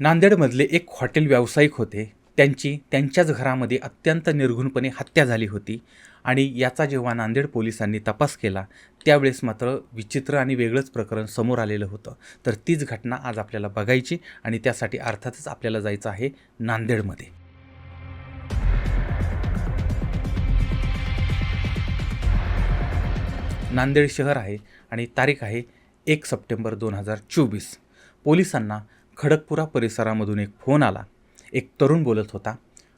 नांदेडमधले एक हॉटेल व्यावसायिक होते. त्यांची त्यांच्याच घरामध्ये अत्यंत निर्घुणपणे हत्या झाली होती आणि याचा जेव्हा नांदेड पोलिसांनी तपास केला त्यावेळेस मात्र विचित्र आणि वेगळंच प्रकरण समोर आलेलं होतं. तर तीच घटना आज आपल्याला बघायची आणि त्यासाठी अर्थातच आपल्याला जायचं आहे नांदेडमध्ये. नांदेड शहर आहे आणि तारीख आहे एक सप्टेंबर दोन हजार चोवीस. पोलिसांना खडकपुरा परिसरामधून एक फोन आला. एक तरुण बोलत होता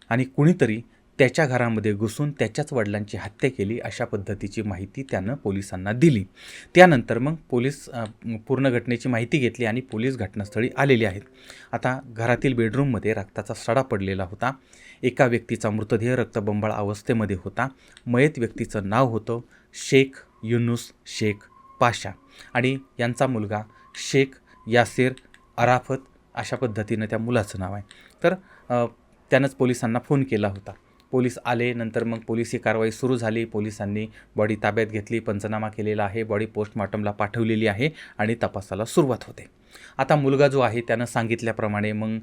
आणि कुणीतरी त्याच्या घरामध्ये घुसून त्याच्याच वडिलांची हत्या केली अशा पद्धतीची माहिती त्यानं पोलिसांना दिली. त्यानंतर मग पोलीस पूर्ण घटनेची माहिती घेतली आणि पोलीस घटनास्थळी आलेले आहेत. आता घरातील बेडरूममध्ये रक्ताचा सडा पडलेला होता. एका व्यक्तीचा मृतदेह रक्तबंबाळ अवस्थेमध्ये होता. मयत व्यक्तीचं नाव होतं शेख युनुस शेख पाशा आणि यांचा मुलगा शेख यासिर अराफत अशा पद्धतीनं त्या मुलाचं नाव आहे. तर त्यानंच पोलिसांना फोन केला होता. पोलीस आले नंतर मग पोलिसी कारवाई सुरू झाली. पोलिसांनी बॉडी ताब्यात घेतली पंचनामा केलेला आहे बॉडी पोस्टमॉर्टमला पाठवलेली आहे आणि तपासाला सुरुवात होते. आता मुलगा जो आहे त्यानं सांगितल्याप्रमाणे मग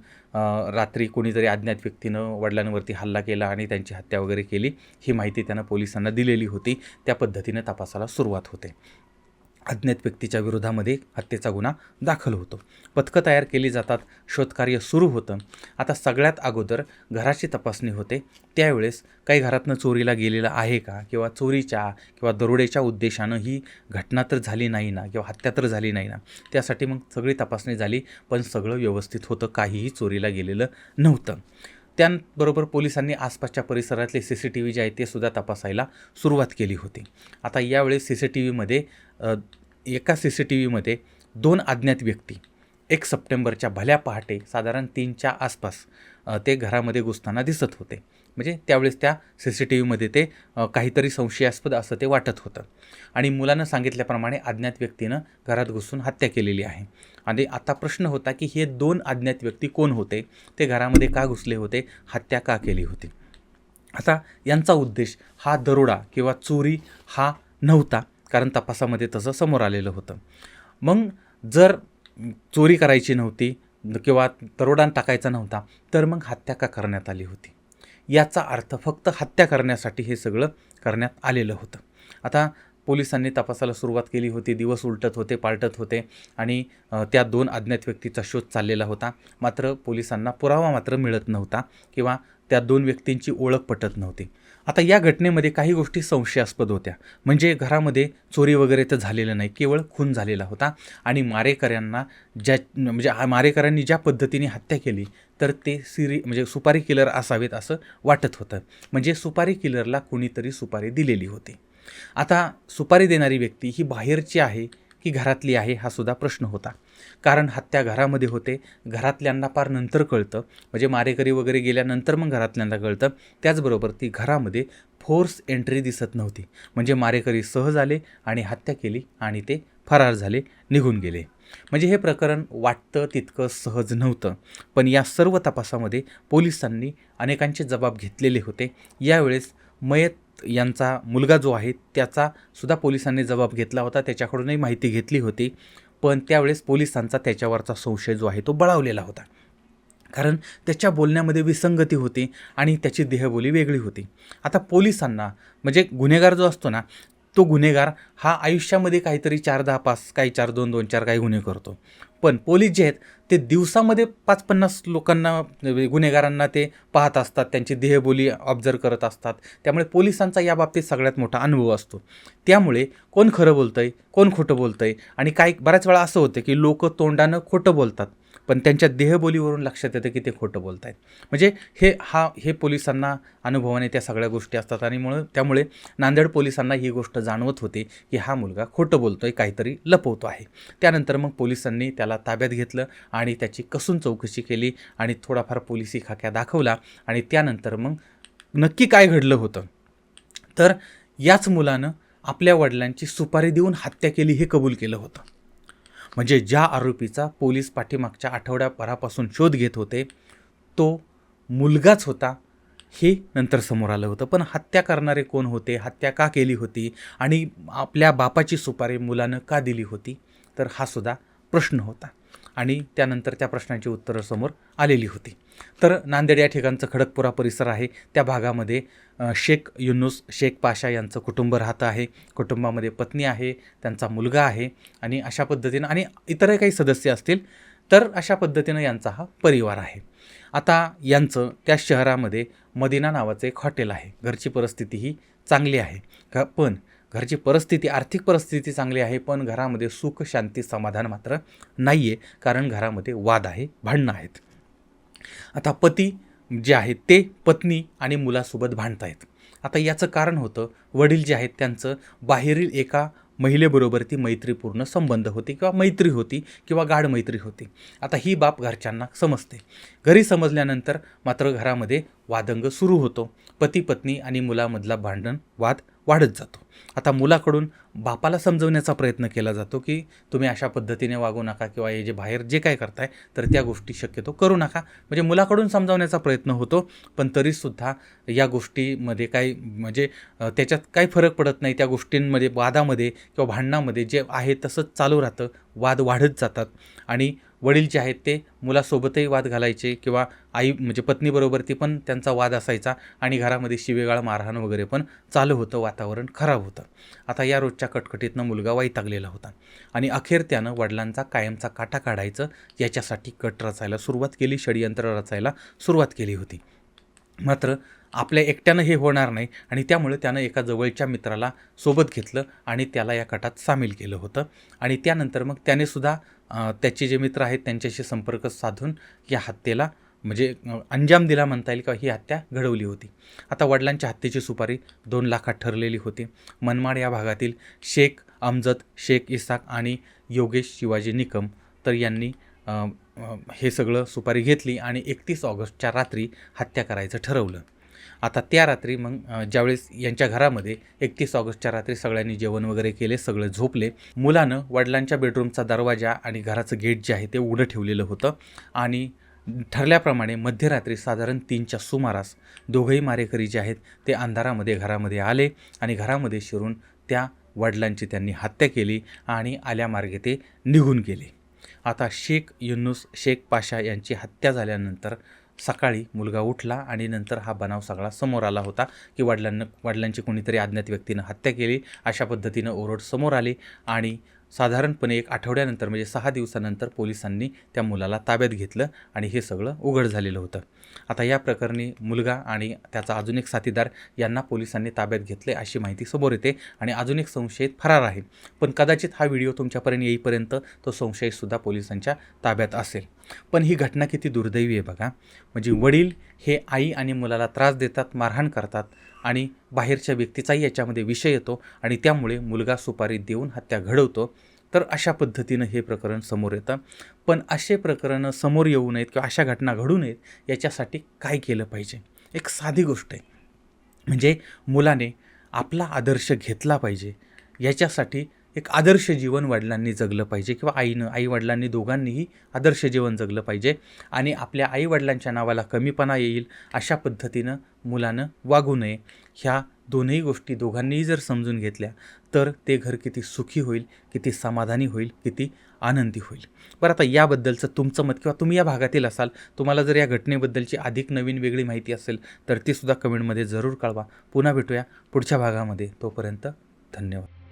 रात्री कोणीतरी अज्ञात व्यक्तीनं वडिलांवरती हल्ला केला आणि त्यांची हत्या वगैरे केली. ही माहिती त्यानं पोलिसांना दिलेली होती. त्या पद्धतीनं तपासाला सुरुवात होते. अज्ञात व्यक्तीच्या विरोधामध्ये हत्येचा गुन्हा दाखल होतो. पथकं तयार केली जातात शोधकार्य सुरू होतं. आता सगळ्यात अगोदर घराची तपासणी होते. त्यावेळेस काही घरातनं चोरीला गेलेलं आहे का? किंवा चोरीच्या किंवा दरोडेच्या उद्देशानं ही घटना तर झाली नाही ना? किंवा हत्या तर झाली नाही ना? त्यासाठी मग सगळी तपासणी झाली पण सगळं व्यवस्थित होतं. काहीही चोरीला गेलेलं नव्हतं. त्याबरोबर पोलिसांनी आसपासच्या परिसरातले सी सी टी व्ही जे आहेत ते सुद्धा तपासायला सुरुवात केली होती. आता यावेळेस सी सी टी व्हीमध्ये एका सी सी टी व्हीमध्ये दोन अज्ञात व्यक्ती एक सप्टेंबरच्या भल्या पहाटे साधारण तीनच्या आसपास ते घरामध्ये घुसताना दिसत होते. म्हणजे त्यावेळेस त्या सी सी टी व्हीमध्ये ते काहीतरी संशयास्पद असं ते वाटत होतं. आणि मुलानं सांगितल्याप्रमाणे अज्ञात व्यक्तीनं घरात घुसून हत्या केलेली आहे. आणि आता प्रश्न होता की हे दोन अज्ञात व्यक्ती कोण होते? ते घरामध्ये का घुसले होते? हत्या का केली होती? आता यांचा उद्देश हा दरोडा किंवा चोरी हा नव्हता. कारण तपासामध्ये तसं समोर आलेलं होतं. मग जर चोरी करायची नव्हती किंवा दरोडान टाकायचा नव्हता तर मग हत्या का करण्यात आली होती? याचा अर्थ फक्त हत्या करण्यासाठी हे सगळं करण्यात आलेलं होतं. आता पोलिसांनी तपासाला सुरुवात केली होती दिवस उलटत होते पालटत होते आणि त्या दोन अज्ञात व्यक्तीचा शोध चाललेला होता. मात्र पोलिसांना पुरावा मात्र मिळत नव्हता किंवा त्या दोन व्यक्तींची ओळख पटत नव्हती. आता या घटनेमध्ये काही गोष्टी संशयास्पद होत्या. म्हणजे घरामध्ये चोरी वगैरे तर झालेलं नाही केवळ खून झालेला होता आणि मारेकऱ्यांना ज्या म्हणजे मारेकऱ्यांनी ज्या पद्धतीने हत्या केली तर ते सिरी म्हणजे सुपारी किलर असावेत असं वाटत होतं. म्हणजे सुपारी किलरला कुणीतरी सुपारी दिलेली होती. आता सुपारी देणारी व्यक्ती ही बाहेरची आहे की घरातली आहे हा सुद्धा प्रश्न होता. कारण हत्या घरामध्ये होते घरातल्यांना फार नंतर कळतं. म्हणजे मारेकरी वगैरे गेल्यानंतर मग घरातल्यांना कळतं. त्याचबरोबर ती घरामध्ये फोर्स एंट्री दिसत नव्हती. म्हणजे मारेकरी सहज आले आणि हत्या केली आणि ते फरार झाले निघून गेले. म्हणजे हे प्रकरण वाटतं तितकं सहज नव्हतं. पण या सर्व तपासामध्ये पोलिसांनी अनेकांचे जबाब घेतलेले होते. यावेळेस मयत यांचा मुलगा जो आहे त्याचा सुद्धा पोलिसांनी जबाब घेतला होता. त्याच्याकडूनही माहिती घेतली होती. पण त्यावेळेस पोलिसांचा त्याच्यावरचा संशय जो आहे तो बळावलेला होता. कारण त्याच्या बोलण्यामध्ये विसंगती होती आणि त्याची देहबोली वेगळी होती. आता पोलिसांना म्हणजे गुन्हेगार जो असतो ना तो गुन्हेगार हा आयुष्यामध्ये काहीतरी चार दहा पाच काही चार दोन दोन चार काही गुन्हे करतो. पण पोलीस जे आहेत ते दिवसामध्ये पाच पन्नास लोकांना म्हणजे गुन्हेगारांना ते पाहत असतात त्यांची देहबोली ऑब्झर्व करत असतात. त्यामुळे पोलिसांचा या बाबतीत सगळ्यात मोठा अनुभव असतो. त्यामुळे कोण खरं बोलतं आहे कोण खोटं बोलतं आहे आणि काही बऱ्याच वेळा असं होतं की लोक तोंडानं खोटं बोलतात. पण त्यांच्या देहबोलीवरून लक्षात येतं की ते खोटं बोलत आहेत म्हणजे हे हा हे पोलिसांना अनुभवाने त्या सगळ्या गोष्टी असतात आणि मुळे त्यामुळे नांदेड पोलिसांना ही गोष्ट जाणवत होती की हा मुलगा खोटं बोलतो आहे काहीतरी लपवतो आहे. त्यानंतर मग पोलिसांनी त्याला ताब्यात घेतलं आणि त्याची कसून चौकशी केली आणि थोडाफार पोलिसी खाक्या दाखवला आणि त्यानंतर मग नक्की काय घडलं होतं? तर याच मुलानं आपल्या वडिलांची सुपारी देऊन हत्या केली हे कबूल केलं होतं. म्हणजे ज्या आरोपीचा पोलीस पाठीमागच्या आठवड्याभरापासून शोध घेत होते तो मुलगाच होता हे नंतर समोर आलं होतं. पण हत्या करणारे कोण होते हत्या का केली होती आणि आपल्या बापाची सुपारी मुलानं का दिली होती तर हा सुद्धा प्रश्न होता. आणि त्यानंतर त्या प्रश्नांची उत्तरं समोर आलेली होती. तर नांदेड या ठिकाणचं खडकपुरा परिसर आहे. त्या भागामध्ये शेख युनुस शेख पाशा यांचं कुटुंब राहतं आहे. कुटुंबामध्ये पत्नी आहे त्यांचा मुलगा आहे आणि अशा पद्धतीनं आणि इतरही काही सदस्य असतील तर अशा पद्धतीनं यांचा हा परिवार आहे. आता यांचं त्या शहरामध्ये मदिना नावाचं एक हॉटेल आहे. घरची परिस्थिती ही चांगली आहे. का पण घरची परिस्थिती आर्थिक परिस्थिती चांगली आहे पण घरामध्ये सुख शांती समाधान मात्र नाही आहे कारण घरामध्ये वाद आहे भांडणं आहेत. आता पती जे आहेत ते पत्नी आणि मुलासोबत भांडत आहेत आता याचं कारण होतं वडील जे आहेत त्यांचं बाहेरील एका महिलेबरोबर ती मैत्रीपूर्ण संबंध होती किंवा मैत्री होती किंवा गाढ मैत्री होती. आता ही बाब घरच्यांना समजते. घरी समजल्यानंतर मात्र घरामध्ये वादंग सुरू होतो. पती पत्नी आणि मुलामधला भांडण वाद वाढत जातो. आता मुलाकडून बापाला समजवण्याचा प्रयत्न केला जातो की तुम्ही अशा पद्धतीने वागू नका किंवा हे जे बाहेर जे काय करताय तर त्या गोष्टी शक्यतो करू नका. म्हणजे मुलाकडून समजावण्याचा प्रयत्न होतो पण तरीसुद्धा या गोष्टीमध्ये काही म्हणजे त्याच्यात काही फरक पडत नाही. त्या गोष्टींमध्ये वादामध्ये किंवा भांडणामध्ये जे आहे तसंच चालू राहतं. वाद वाढत जातात. आणि वडील जे आहेत ते मुलासोबतही वाद घालायचे किंवा आई म्हणजे पत्नीबरोबर ती पण त्यांचा वाद असायचा आणि घरामध्ये शिवेगाळ मारहाण वगैरे पण चालू होतं. वातावरण खराब होतं. आता या रोजच्या कटकटीतनं मुलगा वैतागलेला होता. आणि अखेर त्यानं वडिलांचा कायमचा काटा काढायचं याच्यासाठी कट रचायला सुरुवात केली षडयंत्र रचायला सुरुवात केली होती. मात्र आपल्या एकट्यानं हे होणार नाही. आणि त्यामुळे त्यानं एका जवळच्या मित्राला सोबत घेतलं आणि त्याला या कटात सामील केलं होतं. आणि त्यानंतर मग त्याने सुद्धा त्याचे जे मित्र आहेत त्यांच्याशी संपर्क साधून या हत्येला म्हणजे अंजाम दिला म्हणता येईल का ही हत्या घडवली होती. आता वडिलांच्या हत्येची सुपारी दोन लाखात ठरलेली होती. मनमाड या भागातील शेख अमजद शेख इसाक आणि योगेश शिवाजी निकम तर यांनी हे सगळं सुपारी घेतली आणि एकतीस ऑगस्टच्या रात्री हत्या करायचं ठरवलं. आता त्या रात्री मग ज्यावेळेस यांच्या घरामध्ये एकतीस ऑगस्टच्या रात्री सगळ्यांनी जेवण वगैरे केले सगळे झोपले मुलानं वडिलांच्या बेडरूमचा दरवाजा आणि घराचं गेट जे आहे ते उघडं ठेवलेलं होतं आणि ठरल्याप्रमाणे मध्यरात्री साधारण तीनच्या सुमारास दोघंही मारेकरी जे आहेत ते अंधारामध्ये घरामध्ये आले आणि घरामध्ये शिरून त्या वडिलांची त्यांनी हत्या केली आणि आल्यामार्गे ते निघून गेले. आता शेख युनुस शेख पाशा यांची हत्या झाल्यानंतर सकाळी मुलगा उठला आणि नंतर हा बनाव सगळा समोर आला होता की वडिलांना वडिलांची कोणीतरी अज्ञात व्यक्तीनं हत्या केली. अशा पद्धतीनं ओरड समोर आली आणि साधारणपणे एक आठवड्यानंतर म्हणजे सहा दिवसानंतर पोलिसांनी त्या मुलाला ताब्यात घेतलं आणि हे सगळं उघड झालेलं होतं. आता या प्रकरणी मुलगा आणि त्याचा अजून एक साथीदार यांना पोलिसांनी ताब्यात घेतले अशी माहिती समोर येते आणि अजून एक संशयित फरार आहे. पण कदाचित हा व्हिडिओ तुमच्यापर्यंत येईपर्यंत तो संशयितसुद्धा पोलिसांच्या ताब्यात असेल. पण ही घटना किती दुर्दैवी आहे बघा. म्हणजे वडील हे आई आणि मुलाला त्रास देतात मारहाण करतात आणि बाहेरच्या व्यक्तीचाही याच्यामध्ये विषय येतो आणि त्यामुळे मुलगा सुपारी देऊन हत्या घडवतो. तर अशा पद्धतीनं हे प्रकरण समोर येतं. पण असे प्रकरणं समोर येऊ नयेत किंवा अशा घटना घडू नयेत याच्यासाठी काय केलं पाहिजे? एक साधी गोष्ट आहे. म्हणजे मुलाने आपला आदर्श घेतला पाहिजे. याच्यासाठी एक आदर्श जीवन वडिलांनी जगलं पाहिजे किंवा आईनं आई वडिलांनी दोघांनीही आदर्श जीवन जगलं पाहिजे आणि आपल्या आई वडिलांच्या नावाला कमीपणा येईल अशा पद्धतीनं मुलानं वागू नये. ह्या दोनही गोष्टी दोघांनीही जर समजून घेतल्या तर ते घर किती सुखी होईल किती समाधानी होईल किती आनंदी होईल. बरं आता याबद्दलचं तुमचं मत किंवा तुम्ही या भागातील असाल तुम्हाला जर या घटनेबद्दलची अधिक नवीन वेगळी माहिती असेल तर ती सुद्धा कमेंटमध्ये जरूर कळवा. पुन्हा भेटूया पुढच्या भागामध्ये. तोपर्यंत धन्यवाद.